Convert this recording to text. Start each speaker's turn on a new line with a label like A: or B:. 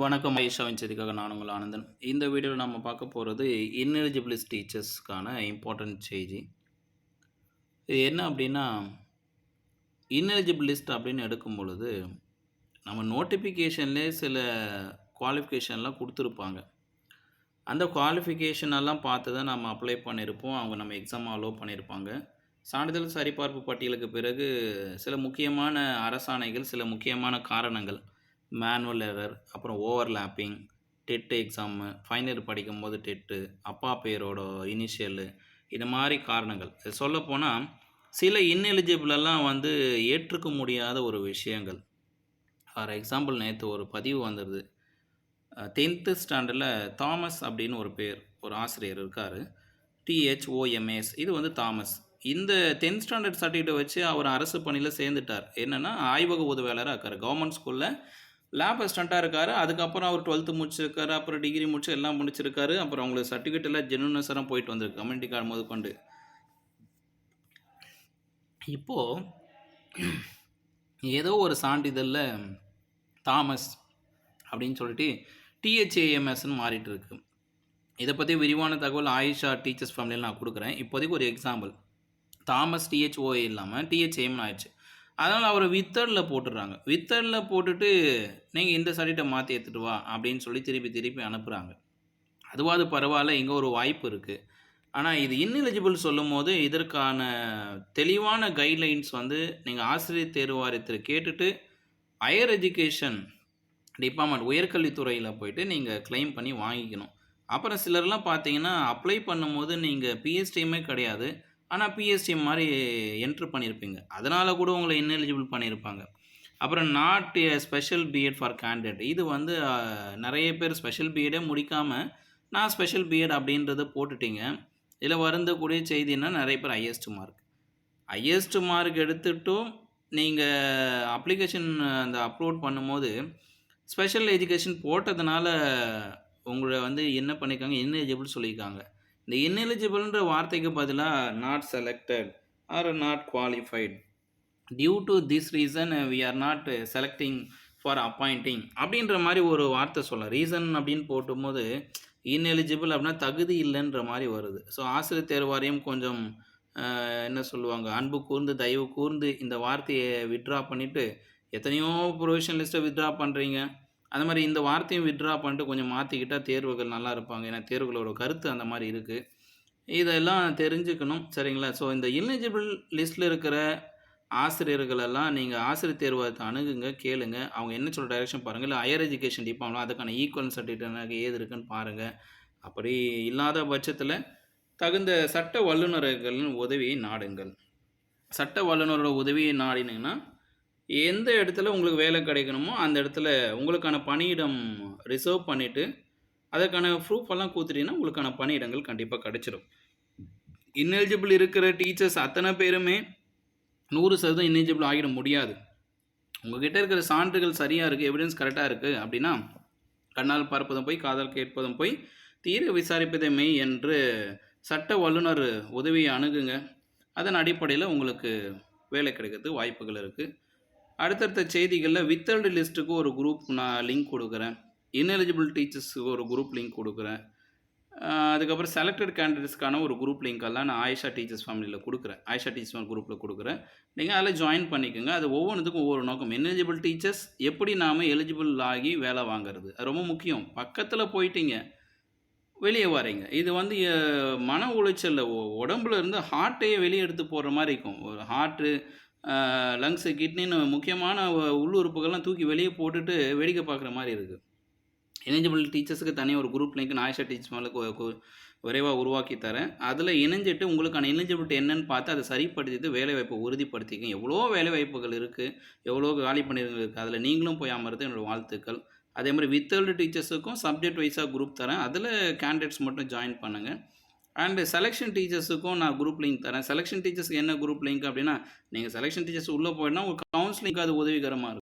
A: வணக்கம் ஐஷா செய்திக்காக நான் உங்கள் ஆனந்தன். இந்த வீடியோவில் நம்ம பார்க்க போகிறது இன்எலிஜிபிலிஸ் டீச்சர்ஸ்க்கான இம்பார்ட்டன்ட் செய்தி. இது என்ன அப்படின்னா இன்எலிஜிபிள் அப்படின்னு எடுக்கும் பொழுது நம்ம நோட்டிஃபிகேஷன்லேயே சில குவாலிஃபிகேஷன்லாம் கொடுத்துருப்பாங்க. அந்த குவாலிஃபிகேஷனெல்லாம் பார்த்து தான் நம்ம அப்ளை பண்ணியிருப்போம் அவங்க நம்ம எக்ஸாம் அலோவ் பண்ணியிருப்பாங்க சான்றிதழ் சரிபார்ப்பு பட்டியலுக்கு பிறகு சில முக்கியமான அரசாணைகள் சில முக்கியமான காரணங்கள் மேனுவல் எரர் அப்புறம் ஓவர்லேப்பிங் டெட்டு எக்ஸாமு ஃபைனல் படிக்கும்போது டெட்டு அப்பா பேரோட இனிஷியலு இது மாதிரி காரணங்கள். இது சொல்லப்போனால் சில இன்எலிஜிபிளெல்லாம் வந்து ஏற்றுக்க முடியாத ஒரு விஷயங்கள். ஃபார் எக்ஸாம்பிள் நேற்று ஒரு பதிவு வந்துடுது டென்த்து ஸ்டாண்டர்டில் தாமஸ் அப்படின்னு ஒரு பேர் ஒரு ஆசிரியர் இருக்கார். டிஹெச்ஓஎம்எஸ் இது வந்து தாமஸ் இந்த டென்த் ஸ்டாண்டர்ட் சர்டிஃபிகேட்டை வச்சு அவர் அரசு பணியில் சேர்ந்துட்டார். என்னென்னா ஆய்வக உதவியாளராக இருக்கார். கவர்மெண்ட் ஸ்கூலில் லேப் அசிஸ்டண்ட்டாக இருக்கார். அதுக்கப்புறம் அவர் டுவெல்த்து முடிச்சிருக்காரு. அப்புறம் டிகிரி முடிச்சு எல்லாம் முடிச்சிருக்காரு. அப்புறம் அவங்களுக்கு சர்டிஃபிகேட் எல்லாம் ஜெனுனஸராக போயிட்டு வந்திருக்கு. கம்யூனிட்டி கார்டு முதல் கொண்டு இப்போது ஏதோ ஒரு சான்றிதழில் தாமஸ் அப்படின்னு சொல்லிட்டு டிஹெச்ஏஎம்எஸ்ன்னு மாறிட்டு இருக்கு. இதை பற்றி விரிவான தகவல் ஆயிஷா டீச்சர்ஸ் ஃபேமிலியில் நான் கொடுக்குறேன். இப்போதைக்கு ஒரு எக்ஸாம்பிள் தாமஸ் டிஹெச்ஓஏ இல்லாமல் டிஹெச்ஏஎம்னு ஆயிடுச்சு. அதனால் அவரை வித்தர்டில் போட்டுடுறாங்க. வித்தர்டில் போட்டுட்டு நீங்கள் இந்த சர்டிஃபிகேட்டை மாற்றி எடுத்துகிட்டு வா அப்படின்னு சொல்லி திருப்பி திருப்பி அனுப்புகிறாங்க அதுவாது பரவாயில்ல இங்கே ஒரு வாய்ப்பு இருக்குது ஆனால் இது இன்எலிஜிபிள் சொல்லும் போது இதற்கான தெளிவான கைட்லைன்ஸ் வந்து நீங்கள் ஆசிரியர் தேர்வாரியத்தில் கேட்டுட்டு ஹையர் எஜுகேஷன் டிபார்ட்மெண்ட் உயர்கல்வித்துறையில் போயிட்டு நீங்கள் கிளைம் பண்ணி வாங்கிக்கணும். அப்புறம் சிலர்லாம் பார்த்தீங்கன்னா அப்ளை பண்ணும்போது நீங்கள் பிஎஸ்டியுமே கிடையாது. ஆனால் பிஎஸ்சி மாதிரி என்ட்ரு பண்ணியிருப்பீங்க அதனால் கூட உங்களை இன்எலிஜிபிள் பண்ணியிருப்பாங்க அப்புறம் not a special BEd for candidate இது வந்து நிறைய பேர் ஸ்பெஷல் பிஎடே முடிக்காமல் நான் ஸ்பெஷல் பிஎட் அப்படின்றத போட்டுட்டீங்க. இதில் வருந்தக்கூடிய செய்தின்னா நிறைய பேர் ஹையஸ்ட் மார்க் ஹையஸ்ட் மார்க் எடுத்துட்டும் நீங்கள் அப்ளிகேஷன் அந்த அப்லோட் பண்ணும்போது ஸ்பெஷல் எஜுகேஷன் போட்டதுனால உங்களை வந்து என்ன பண்ணியிருக்காங்க இன்எலிஜிபிள் சொல்லியிருக்காங்க இந்த இன்எலிஜிபிள்ன்ற வார்த்தைக்கு பதிலாக not selected or not qualified due to this reason we are not selecting for appointing அப்படின்ற மாதிரி ஒரு வார்த்தை சொல்லலாம் ரீசன் அப்படின்னு போட்டும்போது இன்எலிஜிபிள் அப்படின்னா தகுதி இல்லைன்ற மாதிரி வருது. ஸோ ஆசிரியர் தேர்வாரியம் கொஞ்சம் என்ன சொல்லுவாங்க அன்பு கூர்ந்து தயவு கூர்ந்து இந்த வார்த்தையை விட்ரா பண்ணிவிட்டு எத்தனையோ ப்ரொவிஷன் லிஸ்ட்டை வித்ட்ரா பண்ணுறீங்க அந்த மாதிரி இந்த வார்த்தையும் விட்ரா பண்ணிட்டு கொஞ்சம் மாற்றிக்கிட்டால் தேர்வுகள் நல்லா இருப்பாங்க. ஏன்னா தேர்வுகளோட கருத்து அந்த மாதிரி இருக்குது இதெல்லாம் தெரிஞ்சுக்கணும். சரிங்களா? ஸோ இந்த இலிஜிபிள் லிஸ்ட்டில் இருக்கிற ஆசிரியர்களெல்லாம் நீங்கள் ஆசிரியர் தேர்வத்தை அணுகுங்க கேளுங்க. அவங்க என்ன சொல்கிற டைரெக்ஷன் பாருங்கள் இல்லை ஹையர் எஜுகேஷன் டிபார்ட்மெண்ட் அதுக்கான ஈக்குவல் சர்டிஃபிகேட் ஏது இருக்குன்னு பாருங்கள் அப்படி இல்லாத பட்சத்தில் தகுந்த சட்ட வல்லுநர்களின் உதவியை நாடுங்கள். சட்ட வல்லுநரோட உதவியை நாடினீங்கன்னா எந்த இடத்துல உங்களுக்கு வேலை கிடைக்கணுமோ அந்த இடத்துல உங்களுக்கான பணியிடம் ரிசர்வ் பண்ணிவிட்டு அதற்கான ப்ரூஃப் எல்லாம் கொடுத்துட்டீங்கன்னா உங்களுக்கான பணியிடங்கள் கண்டிப்பாக கிடைச்சிடும் இன்எலிஜிபிள் இருக்கிற டீச்சர்ஸ் அத்தனை பேருமே நூறு சதவீதம் இன்எலிஜிபிள் ஆகிட முடியாது. உங்ககிட்ட இருக்கிற சான்றுகள் சரியாக இருக்குது எவிடன்ஸ் கரெக்டாக இருக்குது அப்படின்னா கண்ணால் பார்ப்பதும் போய் காதல் கேட்பதும் போய் தீர விசாரிப்பதை மெய் என்று சட்ட வல்லுநர் உதவியை அணுகுங்க. அதன் அடிப்படையில் உங்களுக்கு வேலை கிடைக்கிறதுக்கு வாய்ப்புகள் இருக்குது அடுத்தடுத்த செய்திகளில் வித்தல்டு லிஸ்ட்டுக்கு ஒரு குரூப் நான் லிங்க் கொடுக்குறேன். இன்எலிஜிபிள் டீச்சர்ஸுக்கு ஒரு குரூப் லிங்க் கொடுக்குறேன். அதுக்கப்புறம் செலக்டட் கேண்டிடேட்ஸ்க்கான ஒரு குரூப் லிங்க் எல்லாம் நான் ஆயிஷா டீச்சர்ஸ் ஃபேமிலியில் கொடுக்குறேன். ஆயிஷா டீச்சர்ஸ் குரூப்பில் கொடுக்குறேன். நீங்கள் அதில் ஜாயின் பண்ணிக்கோங்க. அது ஒவ்வொன்றுத்துக்கும் ஒவ்வொரு நோக்கம். இன்எலிஜிபிள் டீச்சர்ஸ் எப்படி நாம் எலிஜிபிள் ஆகி வேலை வாங்குறது? அது ரொம்ப முக்கியம். பக்கத்தில் போயிட்டீங்க வெளியே வரீங்க இது வந்து மன உளைச்சலில் உடம்புல இருந்து ஹார்ட்டையே வெளியே எடுத்து போடுற மாதிரி இருக்கும். ஒரு ஹார்ட்டு லங்ஸு கிட்னின்னு முக்கியமான உள்ளுறுப்புகள்லாம் தூக்கி வெளியே போட்டுட்டு வேடிக்கை பார்க்குற மாதிரி இருக்குது எலிஜிபிள் டீச்சர்ஸுக்கு தனியாக ஒரு குரூப் லிங்க் நான் ஆயிஷா டீச்சர்ஸ் மேலே விரைவாக உருவாக்கி தரேன். அதில் இணைஞ்சிட்டு உங்களுக்கான எலிஜிபிலிட்டி என்னன்னு பார்த்து அதை சரிப்படுத்திட்டு வேலைவாய்ப்பை உறுதிப்படுத்திக்க எவ்வளோ வேலைவாய்ப்புகள் இருக்குது எவ்வளோ காலி பண்ணிருங்கள் இருக்குது அதில் நீங்களும் போய் அமர்றது என்னோடய வாழ்த்துக்கள். அதே மாதிரி வித்தல்டு டீச்சர்ஸுக்கும் சப்ஜெக்ட் வைஸாக குரூப் தரேன். அதில் கேண்டிடேட்ஸ் மட்டும் ஜாயின் பண்ணுங்கள் அண்டு செலெக்ஷன் டீச்சர்ஸுக்கும் நான் குரூப் லிங்க் தரேன். செலெக்ஷன் டீச்சர்ஸ்க்கு என்ன குரூப் லிங்க் அப்படின்னா நீங்கள் செலெக்ஷன் டீச்சர்ஸ் உள்ளே போயிடனா உங்களுக்கு கவுன்சிலிங்க்கு அது உதவிகரமாக இருக்கும்.